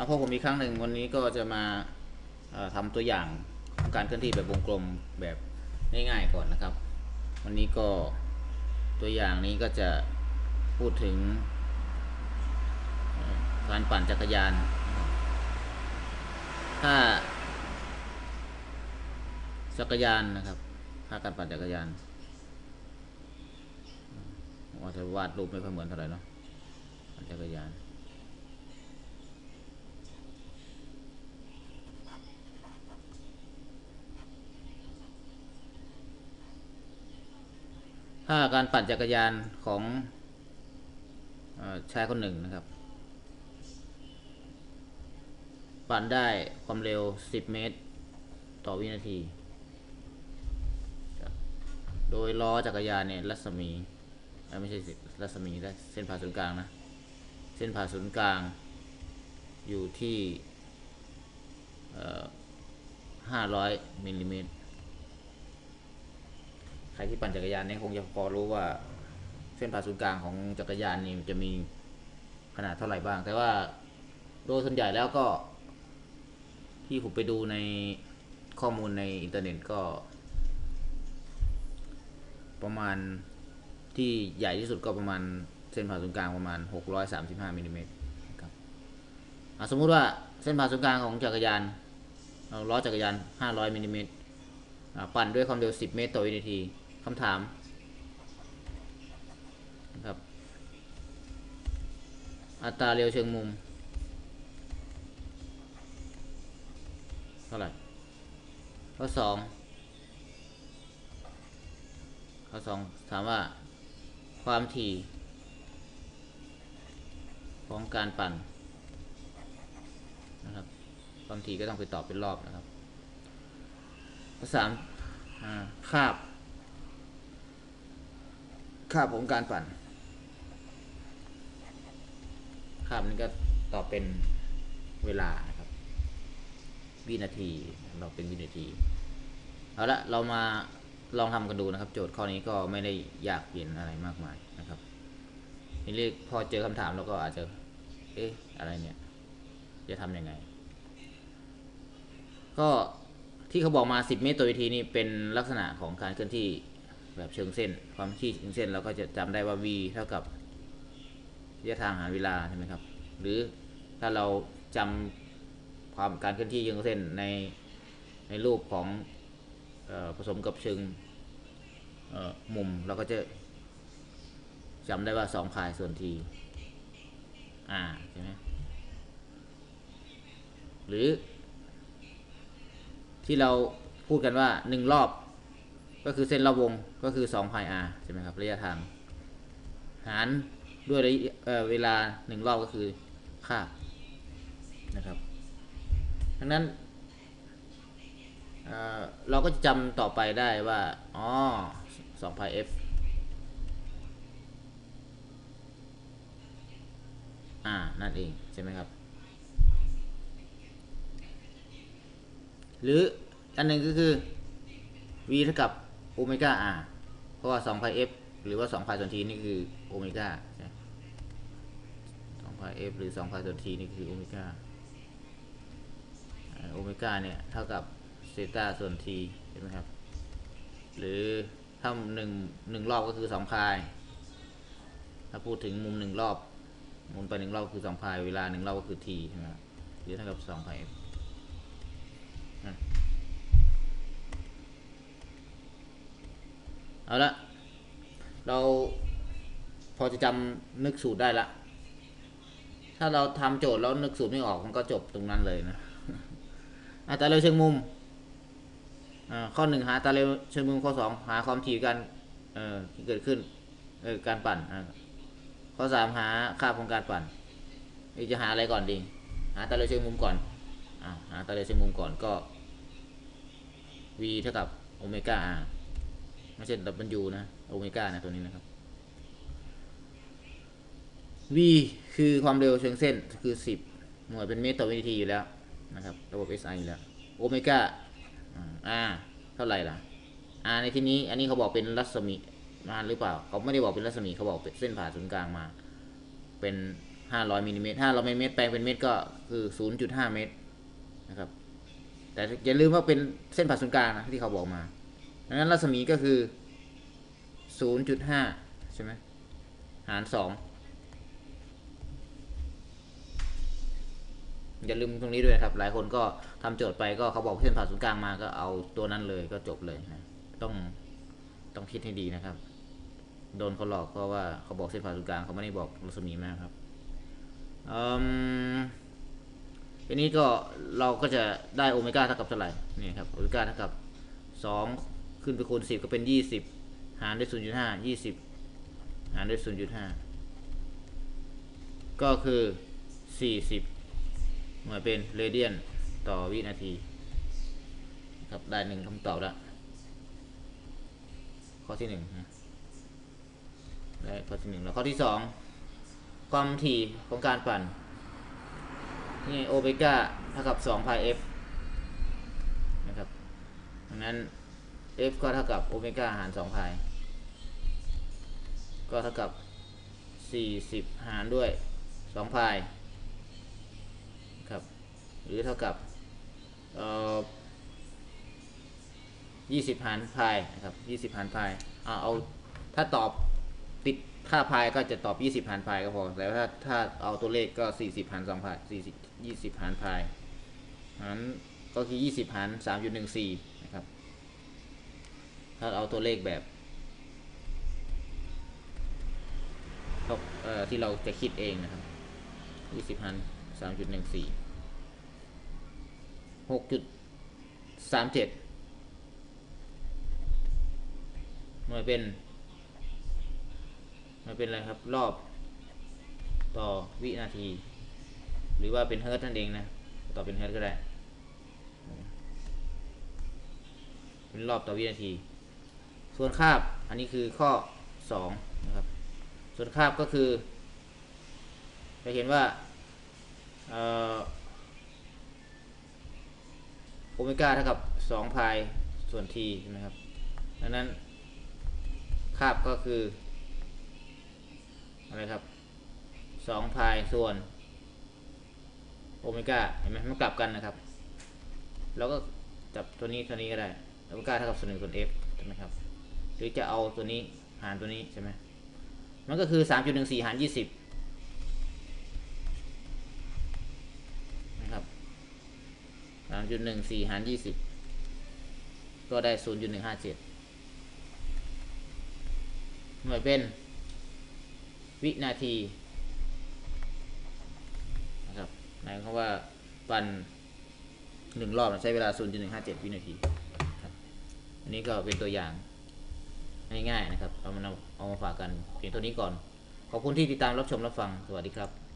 มาพบผมอีกครั้งหนึ่งวันนี้ก็จะมาเอ่อทำตัวอย่างของการเคลื่อนที่แบบวงกลมแบบง่ายๆก่อนนะครับ วันนี้ก็ตัวอย่างนี้ก็จะพูดถึงการปั่นจักรยานนะครับถ้าจักรยานนะครับถ้าการปั่นจักรยานว่าจะวาดรูปไม่ค่อยเหมือนเท่าไหร่เนาะปั่นจักรยาน ถ้าการปั่นจักรยานของอชายคนหนึ่งนะครับ ปั่นได้ความเร็ว 10 เมตร ต่อวินาที โดยล้อจักรยานเนี่ยรัศมี ไม่ใช่สิรัศมีได้เส้นผ่าศูนย์กลางนะ เส้นผ่าศูนย์กลางอยู่ที่ห้าร้อยมิลลิเมตร ครที่ปั่นจักรยานเนี่ยคงจะพอรู้ว่าเส้นผ่าศูนย์กลางของจักรยานนี่จะมีขนาดเท่าไหร่บ้าง แต่ว่าโดยส่วนใหญ่แล้วก็ ที่ผมไปดูในข้อมูลในอินเทอร์เน็ตก็ ประมาณที่ใหญ่ที่สุดก็ประมาณเส้นผ่าศูนย์กลางประมาณ 635มิลลิเมตรครับสมมุติว่าเส้นผ่าศูนย์กลางของจักรยานเอาล้อจักรยาน 500มิลลิเมตรปั่นด้วยความเร็ว 10 เมตรต่อวินาที คำถามนะครับอัตราเร็วเชิงมุม เท่าไหร่ข้อสองข้อสองถามว่า ความถี่ ของการปั่นนะครับ ความถี่ก็ต้องไปตอบเป็นรอบนะครับข้อสามอ่าคาบ ค่าของการปั่นค่าบนี้ก็ตอบเป็นเวลานะครับ วินาทีเราเป็นวินาทีเอาละเรามาลองทำกันดูนะครับ โจทย์ข้อนี้ก็ไม่ได้ยากเย็นอะไรมากมายนะครับทีนี้พอเจอคำถามเราก็อาจจะ เอ๊ะอะไรเนี่ย จะทำยังไง ก็ที่เขาบอกมา 10 เมตรต่อวินาทีนี่เป็นลักษณะของการเคลื่อนที่ แบบเชิงเส้น ความที่เชิงเส้นเราก็จะจำได้ว่า v เท่ากับระยะทางหารเวลาใช่ไหมครับ หรือถ้าเราจำความการเคลื่อนที่เชิงเส้นในในรูปของออผสมกับเชิงมุมเราก็จะจำได้ว่าสองพายส่วนทีอ่าใช่ไหมหรือที่เราพูดกันว่าหนึ่งรอบ ก็คือเส้นรอบวงก็คือสองพาย r ใช่ไหมครับระยะทาง หารด้วยระยะเวลาหนึ่งรอบก็คือค่านะครับดังนั้นเเราก็จะจำต่อไปได้ว่าอ๋อ2 pi f อ่า นั่นเอง ใช่ไหมครับ หรืออันหนึ่งก็คือ v เท่ากับ โอเมก้า r เพราะว่า2 pi f หรือว่า2 pi ส่วน t นี่คือโอเมก้าใช่2 pi f หรือ2 pi ส่วน t นี่คือโอเมก้าโอเมก้าเนี่ยเท่ากับเซต้าส่วนทีใช่ไหมครับ หรือถ้าหนึ่งหนึ่งรอบก็คือสองพายถ้าพูดถึงมุมหนึ่งรอบมุนไปหนึ่งรอบคือสองพายเวลาหนึ่งรอบก็คือทีใช่ไหมครับหรือเท่ากับสองพายอะ เอาละเราพอจะจำนึกสูตรได้ละ ถ้าเราทำโจทย์แล้วนึกสูตรไม่ออกมันก็จบตรงนั้นเลยนะอัตราเร็วเชิงมุมอ่าข้อหนึ่งหาอัตราเร็วเชิงมุมข้อสองหาความถี่การเอ่อที่เกิดขึ้นการปั่นอ่าข้อสามหาค่าของการปั่นอ้ยจะหาอะไรก่อนดี หาอัตราเร็วเชิงมุมก่อนอ่าหาอัตราเร็วเชิงมุมก่อนก็ v เท่ากับโอเมก้า r ไม่ใช่ w นะโอเมก้านะตัวนี้นะครับ v คือความเร็วเชิงเส้นคือ 10 หน่วยเป็นเมตรต่อวินาทีอยู่แล้วนะครับระบบ SI อยู่แล้วโอเมก้าอ่าเท่าไหร่ล่ะ R ในที่นี้อันนี้เขาบอกเป็นรัศมีมาหรือเปล่า เขาไม่ได้บอกเป็นรัศมีเขาบอกเป็นเส้นผ่าศูนย์กลางมา เป็นห้าร้อยมิลลิเมตรห้าร้อยมิลลิเมตรแปลงเป็นเมตรก็คือศูนย์จุดห้าเมตรนะครับแต่อย่าลืมว่าเป็นเส้นผ่าศูนย์กลางนะที่เขาบอกมา ดังนั้นรัศมีก็คือศูนย์จุดห้าใช่ไหมหารสองอย่าลืมตรงนี้ด้วยนะครับ หลายคนก็ทำโจทย์ไปก็เขาบอกเส้นผ่าศูนย์กลางมาก็เอาตัวนั้นเลยก็จบเลยนะ ต้องต้องคิดให้ดีนะครับ โดนเขาหลอกเพราะว่าเขาบอกเส้นผ่าศูนย์กลางเขาไม่ได้บอกรัศมีมาครับอืมทีนี้ก็เราก็จะได้โอเมก้าเท่ากับเท่าไหร่นี่ครับโอเมก้าเท่ากับสอง ขึ้นไปคูณสิบก็เป็นยี่สิบหารด้วยศูนย์จุดห้ายี่สิบหารด้วยศูนย์จุดห้าก็คือสี่สิบหน่วยเป็นเรเดียนต่อวินาที ครับได้หนึ่งคำตอบแล้วข้อที่หนึ่งนะได้ข้อที่หนึ่งแล้วข้อที่สองความถี่ของการปั่นนี่โอเมก้าเท่ากับ2 pi f นะครับดังนั้น f ก็เท่ากับโอเมก้าหาร2 pi ก็เท่ากับ 40 หารด้วย2 pi ครับ หรือเท่ากับเอ่อ20 หาร pi นะครับ20 หาร pi เอาเอาถ้าตอบติดค่า pi ก็จะตอบ 20 หาร pi ก็พอแต่ถ้าถ้าเอาตัวเลขก็ 40 หาร2 pi 40 20 หาร pi นั้นก็คือ 20 หาร3.14นะครับ ถ้าเอาตัวเลขแบบที่เราจะคิดเองนะครับ20หาร3.14 6.37หน่วยเป็นหน่วยเป็นอะไรครับรอบต่อวินาที หรือว่าเป็นเฮิร์ตนั่นเองนะ ต่อเป็นเฮิร์ตก็ได้ เป็นรอบต่อวินาที ส่วนคาบอันนี้คือข้อ2นะครับ ส่วนคาบก็คือจะเห็นว่าโอเมก้าเท่ากับ2พายส่วน t ใช่ไหมครับดังนั้นคาบก็คืออะไรครับ2พายส่วนโอเมก้าเห็นไหมมันกลับกันนะครับ แล้วก็จับตัวนี้ตัวนี้ก็ได้โอเมก้าเท่ากับส่วนหนึ่งส่วน f ใช่ไหมครับ หรือจะเอาตัวนี้หารตัวนี้ใช่ไหมมันก็คือ 3.14 หาร 20 นะครับ 3.14 หาร 20 ก็ได้ 0.157 หน่วยเป็น วินาที นะครับหมายความว่าปั่นหนึ่งรอบใช้เวลา 0.157 วินาที ครับ อันนี้ก็เป็นตัวอย่าง ง่ายๆนะครับเอามาเอามาฝากกันเพียงเท่านี้ก่อน ขอบคุณที่ติดตามรับชมรับฟัง สวัสดีครับ